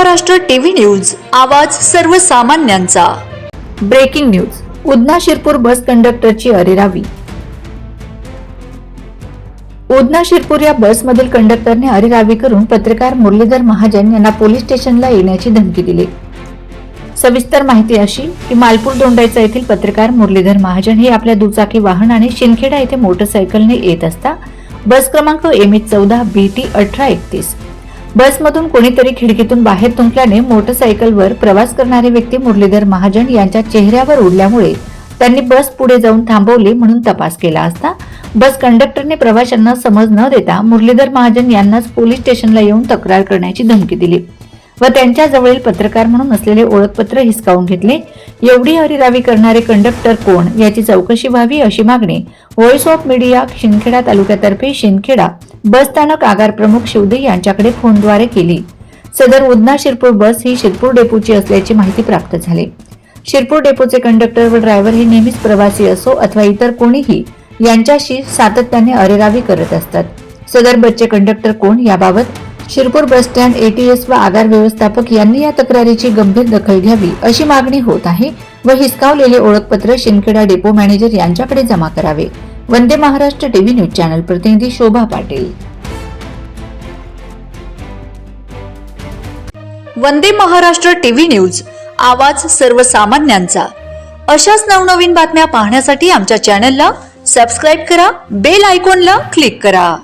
Maharashtra TV news आवाज सर्वसामान्यांचा. Breaking news Udhna Shirpur bus कंडक्टरची अरेरावी. उदना शिरपूर या बसमधील कंडक्टरने अरेरावी करून पत्रकार मुरलीधर महाजन यांना पोलीस स्टेशनला येण्याची धमकी दिली. सविस्तर माहिती अशी की मालपूर दोंडायचा येथील पत्रकार मुरलीधर महाजन हे आपल्या दुचाकी वाहनाने शिंदखेडा येथे मोटरसायकलने येत असता बस क्रमांक एम एच चौदा बी टी अठरा एकतीस. बसमधून कोणीतरी खिडकीतून बाहेर तुंकल्याने मोटरसायकलवर प्रवास करणारे व्यक्ती मुरलीधर महाजन यांच्या चेहऱ्यावर उडल्यामुळे त्यांनी बस पुढे जाऊन थांबवली म्हणून तपास केला असता. बस कंडक्टरने प्रवाशांना समज न देता मुरलीधर महाजन यांनाच पोलीस स्टेशनला येऊन तक्रार करण्याची धमकी दिली व त्यांच्याजवळील पत्रकार म्हणून असलेले ओळखपत्र हिसकावून घेतले. एवढी हरिरावी करणारे कंडक्टर कोण? याची चौकशी व्हावी अशी मागणी व्हॉइस ऑफ मीडिया शिंदखेडा तालुक्यातर्फे शिंदखेडा बस स्थानक आगार प्रमुख शिवदे यांच्याकडे फोनद्वारे केली. सदर उदना शिरपूर बस ही शिरपूर डेपोची असल्याची माहिती प्राप्त झाली. शिरपूर डेपोचे कंडक्टर व ड्रायव्हर हे नेहमीच प्रवासी असो अथवा इतर कोणीही यांच्याशी सातत्याने अरेरावी करत असतात. सदर बसचे कंडक्टर कोण याबाबत शिरपूर बस स्टँड एटीएस व आगार व्यवस्थापक यांनी या तक्रारीची गंभीर दखल घ्यावी अशी मागणी होत आहे व हिसकावलेले ओळखपत्र शिंदखेडा डेपो मॅनेजर यांच्याकडे जमा करावे. Vande Maharashtra TV news channel प्रतिनिधी शोभा पाटील. वंदे महाराष्ट्र टीव्ही न्यूज आवाज सर्वसामान्यांचा. अशाच नवनवीन बातम्या पाहण्यासाठी आमच्या चॅनलला सबस्क्राईब करा बेल आयकॉनला क्लिक करा.